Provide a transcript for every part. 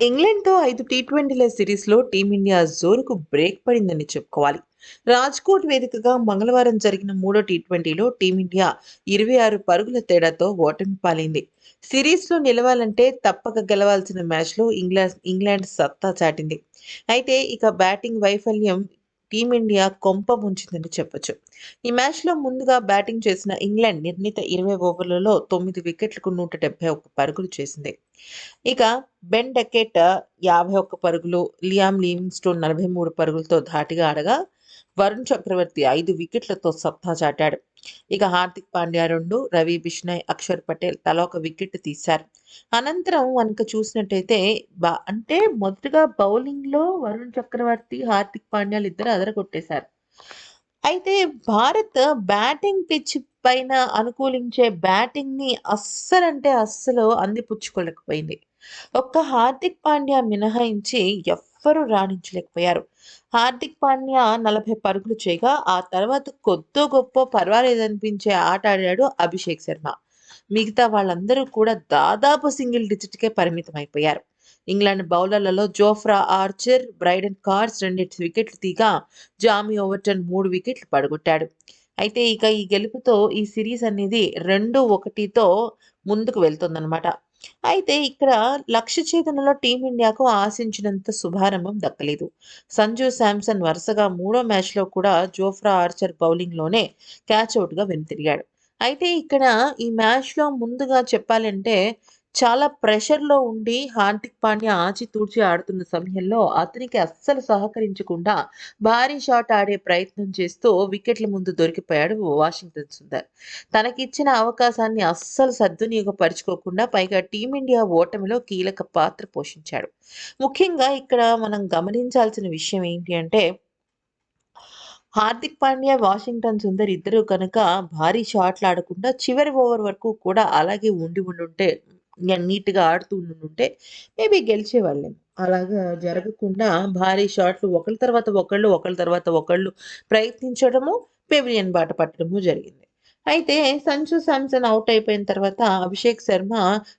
ఇంగ్లాండ్తో ఐదు టీ ట్వంటీల సిరీస్లో team India జోరుకు break పడిందని చెప్పుకోవాలి. రాజ్కోట్ వేదికగా మంగళవారం జరిగిన మూడో టీ ట్వంటీలో టీమిండియా ఇరవై ఆరు పరుగుల తేడాతో ఓటమి పాలైంది. సిరీస్లో నిలవాలంటే తప్పక గెలవాల్సిన మ్యాచ్లో ఇంగ్లాండ్ ఇంగ్లాండ్ సత్తా చాటింది. అయితే ఇక బ్యాటింగ్ వైఫల్యం టీమిండియా కొంప ముంచిందని చెప్పొచ్చు. ఈ మ్యాచ్లో ముందుగా బ్యాటింగ్ చేసిన ఇంగ్లాండ్ నిర్ణీత ఇరవై ఓవర్లలో తొమ్మిది వికెట్లకు నూట డెబ్బై ఒక్క పరుగులు చేసింది. ఇక బెన్ డకెట్ యాభై ఒక్క పరుగులు లియామ్ లివింగ్స్టోన్ నలభై మూడు పరుగులతో ధాటిగా ఆడగా వరుణ్ చక్రవర్తి ఐదు వికెట్లతో సత్తా చాటాడు. ఇక హార్దిక్ పాండ్యా రెండు రవి బిష్నాయ్ అక్షర్ పటేల్ తలా ఒక వికెట్ తీశారు. అనంతరం కనుక చూసినట్టయితే బా అంటే మొదటగా బౌలింగ్లో వరుణ్ చక్రవర్తి హార్దిక్ పాండ్యాలు ఇద్దరు అదరగొట్టేశారు. అయితే భారత్ బ్యాటింగ్ పిచ్ పైన అనుకూలించే బ్యాటింగ్ని అస్సలంటే అస్సలు అందిపుచ్చుకోలేకపోయింది. ఒక్క హార్దిక్ పాండ్యా మినహాయించి ఎవ్వరూ రాణించలేకపోయారు. హార్దిక్ పాండ్యా నలభై పరుగులు చేయగా ఆ తర్వాత కొద్దో గొప్ప పర్వాలేదనిపించే ఆట ఆడాడు అభిషేక్ శర్మ. మిగతా వాళ్ళందరూ కూడా దాదాపు సింగిల్ డిజిట్కే పరిమితం అయిపోయారు ఇంగ్లాండ్ బౌలర్లలో జోఫ్రా ఆర్చర్ బ్రైడెన్ కార్స్ రెండింటి వికెట్లు తీగా జామీ ఓవర్టన్ మూడు వికెట్లు పడగొట్టాడు. అయితే ఇక ఈ గెలుపుతో ఈ సిరీస్ అనేది రెండు ఒకటితో ముందుకు వెళ్తుందన్నమాట. అయితే ఇక్కడ లక్ష్య ఛేదనలో టీమిండియాకు ఆశించినంత శుభారంభం దక్కలేదు. సంజు శాంసన్ వరుసగా మూడో మ్యాచ్లో కూడా జోఫ్రా ఆర్చర్ బౌలింగ్లోనే క్యాచ్ అవుట్గా వెనుతిరిగాడు. అయితే ఇక్కడ ఈ మ్యాచ్లో ముందుగా చెప్పాలంటే చాలా ప్రెషర్లో ఉండి హార్దిక్ పాండ్యా ఆచితూచి ఆడుతున్న సమయంలో అతనికి అస్సలు సహకరించకుండా భారీ షాట్ ఆడే ప్రయత్నం చేస్తూ వికెట్ల ముందు దొరికిపోయాడు వాషింగ్టన్ సుందర్. తనకిచ్చిన అవకాశాన్ని అస్సలు సద్వినియోగపరుచుకోకుండా పైగా టీమిండియా ఓటమిలో కీలక పాత్ర పోషించాడు. ముఖ్యంగా ఇక్కడ మనం గమనించాల్సిన విషయం ఏంటి అంటే హార్దిక్ పాండ్యా వాషింగ్టన్ సుందర్ ఇద్దరు కనుక భారీ షాట్లు ఆడకుండా చివరి ఓవర్ వరకు కూడా అలాగే ఉండి ఉండుంటే నీట్గా ఆడుతూ ఉండుంటే మేబీ గెలిచేవాళ్ళేమో అలాగా జరగకుండా భారీ షాట్లు ఒకళ్ళ తర్వాత ఒకళ్ళు ఒకళ్ళ తర్వాత ఒకళ్ళు ప్రయత్నించడము పెవిలియన్ బాట పట్టడము జరిగింది. అయితే సంజు శాంసన్ అవుట్ అయిపోయిన తర్వాత అభిషేక్ శర్మ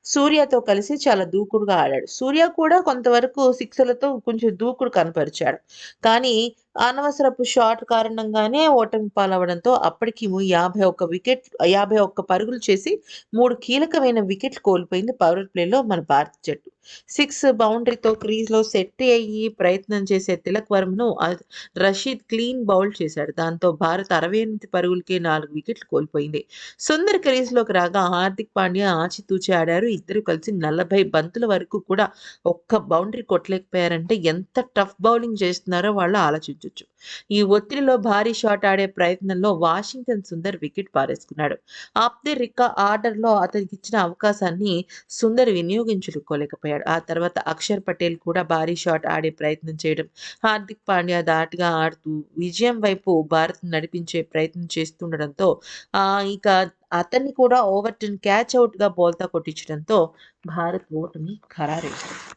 సూర్యతో కలిసి చాలా దూకుడుగా ఆడాడు. సూర్య కూడా కొంతవరకు సిక్స్లతో కొంచెం దూకుడు కనపరిచాడు. కానీ అనవసరపు షాట్ కారణంగానే ఓటమి పాలవడంతో అప్పటికి యాభై ఒక్క వికెట్ యాభై ఒక్క పరుగులు చేసి మూడు కీలకమైన వికెట్లు కోల్పోయింది పవర్ ప్లేలో మన భారత జట్టు. సిక్స్ బౌండరీతో క్రీజ్లో సెట్ అయ్యి ప్రయత్నం చేసే తిలక్ వర్మను రషీద్ క్లీన్ బౌల్ చేశాడు. దాంతో భారత్ అరవై ఎనిమిది పరుగులకే నాలుగు వికెట్లు కోల్పోయింది. సుందర్ క్రీజ్లోకి రాగా హార్దిక్ పాండ్యా ఆచితూచి ఆడారు. ఇద్దరు కలిసి నలభై బంతుల వరకు కూడా ఒక్క బౌండరీ కొట్టలేకపోయారంటే ఎంత టఫ్ బౌలింగ్ చేస్తున్నారో వాళ్ళు ఆలోచించారు ఆలోచించవచ్చు ఈ ఒత్తిడిలో భారీ షాట్ ఆడే ప్రయత్నంలో వాషింగ్టన్ సుందర్ వికెట్ పారేసుకున్నాడు. ఆప్దే రికా ఆర్డర్లో అతనికి ఇచ్చిన అవకాశాన్ని సుందర్ వినియోగించుకోలేకపోయాడు. ఆ తర్వాత అక్షర్ పటేల్ కూడా భారీ షాట్ ఆడే ప్రయత్నం చేయడం హార్దిక్ పాండ్యా దాటిగా ఆడుతూ విజయం వైపు భారత్ నడిపించే ప్రయత్నం చేస్తుండడంతో ఇక అతన్ని కూడా ఓవర్ టెన్ క్యాచ్ అవుట్గా బోల్తా కొట్టించడంతో భారత్ ఓటమి ఖరారైంది.